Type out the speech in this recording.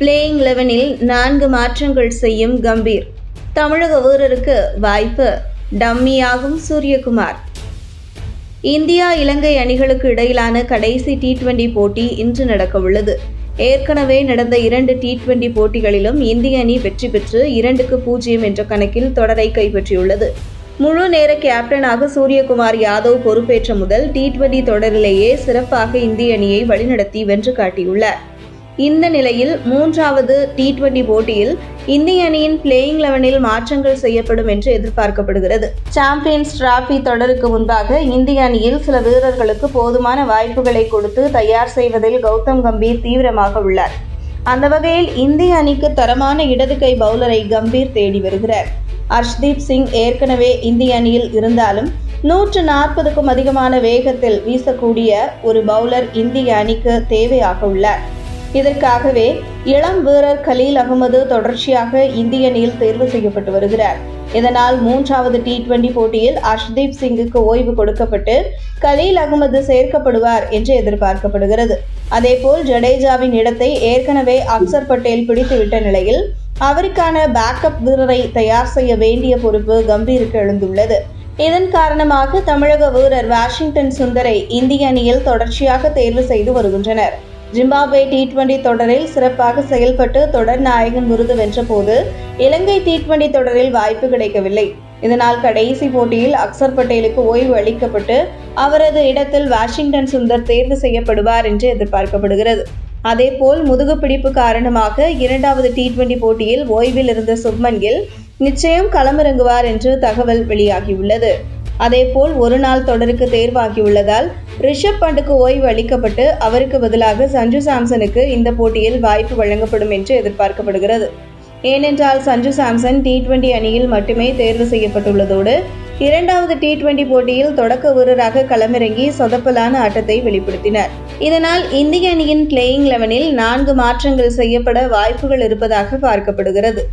Playing லெவனில் நான்கு மாற்றங்கள் செய்யும் கம்பீர். தமிழக வீரருக்கு வாய்ப்பு டம்மியாகும் சூரியகுமார். இந்தியா இலங்கை அணிகளுக்கு இடையிலான கடைசி டி டுவெண்டி போட்டி இன்று நடக்கவுள்ளது. ஏற்கனவே நடந்த இரண்டு டி டுவெண்டி போட்டிகளிலும் இந்திய அணி வெற்றி பெற்று இரண்டுக்கு பூஜ்ஜியம் என்ற கணக்கில் தொடரை கைப்பற்றியுள்ளது. முழு நேர கேப்டனாக சூரியகுமார் யாதவ் பொறுப்பேற்ற முதல் டி டுவெண்டி தொடரிலேயே சிறப்பாக இந்திய அணியை வழிநடத்தி வென்று காட்டியுள்ளார். இந்த நிலையில் மூன்றாவது டி டுவெண்டி போட்டியில் இந்திய அணியின் பிளேயிங் லெவனில் மாற்றங்கள் செய்யப்படும் என்று எதிர்பார்க்கப்படுகிறது. சாம்பியன்ஸ் டிராபி தொடருக்கு முன்பாக இந்திய அணியில் சில வீரர்களுக்கு போதுமான வாய்ப்புகளை கொடுத்து தயார் செய்வதில் கௌதம் கம்பீர் தீவிரமாக உள்ளார். அந்த வகையில் இந்திய அணிக்கு தரமான இடது கை பவுலரை கம்பீர் தேடி வருகிறார். அர்ஷ்தீப் சிங் ஏற்கனவே இந்திய அணியில் இருந்தாலும் நூற்று நாற்பதுக்கும் அதிகமான வேகத்தில் வீசக்கூடிய ஒரு பவுலர் இந்திய அணிக்கு தேவையாக உள்ளார். இதற்காகவே இளம் வீரர் கலீல் அகமது தொடர்ச்சியாக இந்திய அணியில் தேர்வு செய்யப்பட்டு வருகிறார். இதனால் மூன்றாவது டி டுவெண்டி போட்டியில் அர்ஷ்தீப் சிங்குக்கு ஓய்வு கொடுக்கப்பட்டு கலீல் அகமது சேர்க்கப்படுவார் என்று எதிர்பார்க்கப்படுகிறது. அதேபோல் ஜடேஜாவின் இடத்தை ஏற்கனவே அக்சர் பட்டேல் பிடித்துவிட்ட நிலையில் அவருக்கான பேக்கப் வீரரை தயார் செய்ய வேண்டிய பொறுப்பு கம்பீருக்கு எழுந்துள்ளது. இதன் காரணமாக தமிழக வீரர் வாஷிங்டன் சுந்தரை இந்திய அணியில் தொடர்ச்சியாக தேர்வு செய்து வருகின்றனர். ஜிம்பாப்வே டி டுவெண்டி தொடரில் சிறப்பாக செயல்பட்டு தொடர் நாயகன் விருது வென்றபோது இலங்கை டி டுவெண்டி தொடரில் வாய்ப்பு கிடைக்கவில்லை. இதனால் கடைசி போட்டியில் அக்சர் பட்டேலுக்கு ஓய்வு அளிக்கப்பட்டு அவரது இடத்தில் வாஷிங்டன் சுந்தர் தேர்வு செய்யப்படுவார் என்று எதிர்பார்க்கப்படுகிறது. அதேபோல் முதுகு பிடிப்பு காரணமாக இரண்டாவது டி டுவெண்டி போட்டியில் ஓய்வில் இருந்த சுப்மன் கில் நிச்சயம் களமிறங்குவார் என்று தகவல் வெளியாகியுள்ளது. அதேபோல் ஒரு நாள் தொடருக்கு தேர்வாகியுள்ளதால் ரிஷப் பண்டுக்கு ஓய்வு அளிக்கப்பட்டு அவருக்கு பதிலாக சஞ்சு சாம்சனுக்கு இந்த போட்டியில் வாய்ப்பு வழங்கப்படும் என்று எதிர்பார்க்கப்படுகிறது. ஏனென்றால் சஞ்சு சாம்சன் டி டுவெண்டி அணியில் மட்டுமே தேர்வு செய்யப்பட்டுள்ளதோடு இரண்டாவது டி டுவெண்டி போட்டியில் தொடக்க வீரராக களமிறங்கி சொதப்பலான ஆட்டத்தை வெளிப்படுத்தினார். இதனால் இந்திய அணியின் பிளேயிங் லெவனில் நான்கு மாற்றங்கள் செய்யப்பட வாய்ப்புகள் இருப்பதாக பார்க்கப்படுகிறது.